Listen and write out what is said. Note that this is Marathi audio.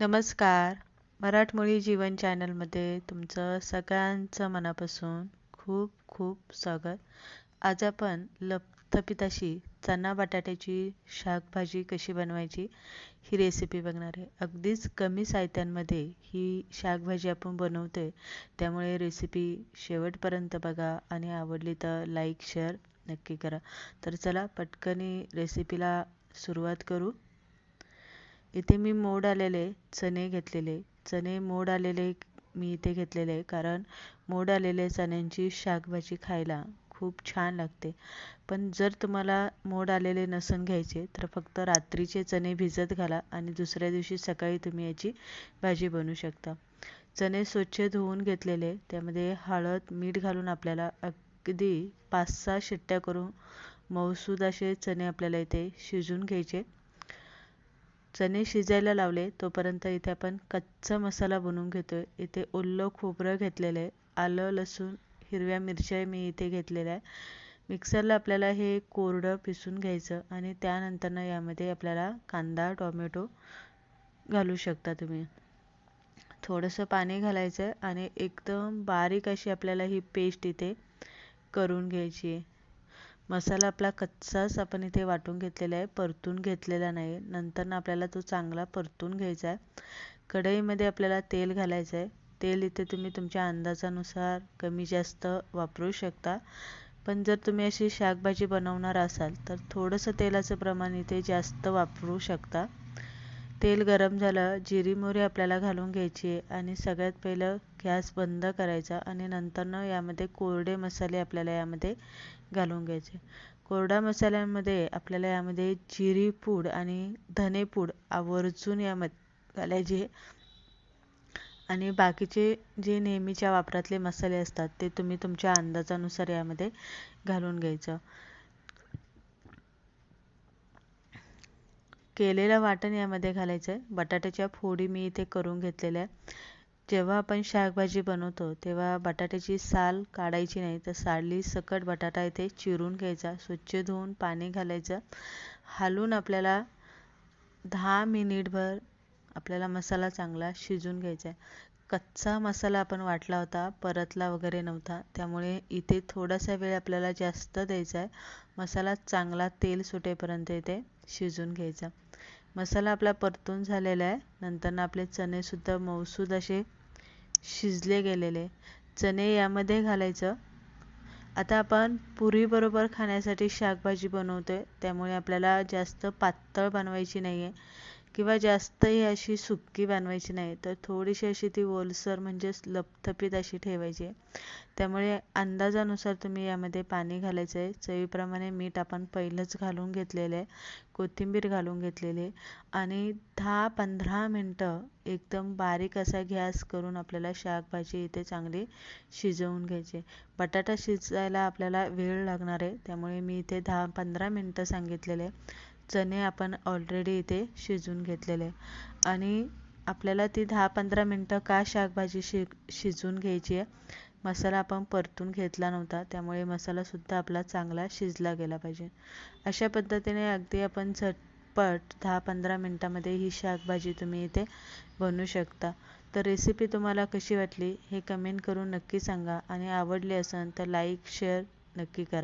नमस्कार. मराठमोळी जीवन चॅनलमध्ये तुमचं सगळ्यांचं मनापासून खूप खूप स्वागत. आज आपण लपथपिताशी चना बटाट्याची शाकभाजी कशी बनवायची ही रेसिपी बघणार आहे. अगदीच कमी साहित्यांमध्ये ही शाकभाजी आपण बनवतोय. त्यामुळे रेसिपी शेवटपर्यंत बघा आणि आवडली तर लाईक शेअर नक्की करा. तर चला पटकनी रेसिपीला सुरुवात करू. इथे मी मोड आलेले चणे घेतलेले. चणे मोड आलेले मी इथे घेतलेले कारण मोड आलेले चण्यांची शाकभाजी खायला खूप छान लागते. पण जर तुम्हाला मोड आलेले नसून घ्यायचे तर फक्त रात्रीचे चणे भिजत घाला आणि दुसऱ्या दिवशी सकाळी तुम्ही याची भाजी बनवू शकता. चणे स्वच्छ धुवून घेतलेले त्यामध्ये हळद मीठ घालून आपल्याला अगदी पाच सहा शिट्ट्या करून मऊसूद असे चणे आपल्याला इथे शिजून घ्यायचे. चणे शिजायला लावले तोपर्यंत इथे आपण कच्चा मसाला बनवून घेतोय. इथे ओल्लं खोबरं घेतलेलं आहे आलं लसूण हिरव्या मिरच्या मी इथे घेतलेल्या आहे. मिक्सरला आपल्याला हे कोरडं पिसून घ्यायचं आणि त्यानंतरनं यामध्ये आपल्याला कांदा टोमॅटो घालू शकता तुम्ही. थोडंसं पाणी घालायचं आहे आणि एकदम बारीक अशी आपल्याला ही पेस्ट इथे करून घ्यायची आहे. मसाला आपला कच्चाच आपण इथे वाटून घेतलेला आहे परतून घेतलेला नाही. नंतर आपल्याला तो चांगला परतून घ्यायचा आहे. कढईमध्ये आपल्याला तेल घालायचं आहे. तेल इथे तुम्ही तुमच्या अंदाजानुसार कमी जास्त वापरू शकता. पण जर तुम्ही अशी शाकभाजी बनवणार असाल तर थोडंसं तेलाचं प्रमाण इथे जास्त वापरू शकता. तेल गरम झालं जिरी मोहरी आपल्याला घालून घ्यायची आहे आणि सगळ्यात पहिलं गॅस बंद करायचा आणि नंतरनं यामध्ये कोरडे मसाले आपल्याला यामध्ये घालून घ्यायचे. कोरडा मसाल्यामध्ये आपल्याला यामध्ये जिरी पूड आणि धनेपूड आवर्जून यामध्ये घालायचे आणि बाकीचे जे नेहमीच्या वापरातले मसाले असतात ते तुम्ही तुमच्या अंदाजानुसार यामध्ये घालून घ्यायचं. केलेलं वाटण यामध्ये घालायचं आहे बटाट्याच्या फोडी मी इथे करून घेतलेल्या आहे. जेव्हा आपण शाकभाजी बनवतो तेव्हा बटाट्याची साल काढायची नाही तर साली सकट बटाटा इथे चिरून घ्यायचा स्वच्छ धुवून पाणी घालायचं. हालून आपल्याला दहा मिनिटभर आपल्याला मसाला चांगला शिजून घ्यायचा आहे. कच्चा मसाला आपण वाटला होता परतला वगैरे नव्हता. त्यामुळे इथे थोडासा वेळ आपल्याला जास्त द्यायचा आहे. मसाला चांगला तेल सुटेपर्यंत इथे शिजून घ्यायचा. मसाला आपला परतून झालेला आहे. नंतर आपले चणेसुद्धा मऊसूद असे शिजले गेलेले चणे यामध्ये घालायचं. आता आपण पुरीबरोबर खाण्यासाठी शाकभाजी बनवतोय. त्यामुळे आपल्याला जास्त पातळ बनवायची नाही आहे किंवा जास्तही अशी सुक्की बनवायची नाही तर थोडीशी अशी ती ओलसर म्हणजेच लपथपीत अशी ठेवायची. त्यामुळे अंदाजानुसार तुम्ही यामध्ये पाणी घालायचं आहे. चवीप्रमाणे मीठ आपण पहिलंच घालून घेतलेलं आहे. कोथिंबीर घालून घेतलेली आणि दहा पंधरा मिनटं एकदम बारीक असा गॅस करून आपल्याला शाकभाजी इथे चांगली शिजवून घ्यायची. बटाटा शिजायला आपल्याला वेळ लागणार आहे. त्यामुळे मी इथे दहा पंधरा मिनटं सांगितलेले चणे आपण ऑलरेडी इथे शिजून घेतलेले. आणि आपल्याला ती दहा पंधरा मिनटं का शाकभाजी शि शिजवून घ्यायची आहे? मसाला आपण परतून घेतला नव्हता त्यामुळे मसालासुद्धा आपला चांगला शिजला गेला पाहिजे. अशा पद्धतीने अगदी आपण झटपट दहा पंधरा मिनटामध्ये ही शाकभाजी तुम्ही इथे बनवू शकता. तर रेसिपी तुम्हाला कशी वाटली हे कमेंट करून नक्की सांगा. आणि आवडली असेल तर लाईक शेअर नक्की करा.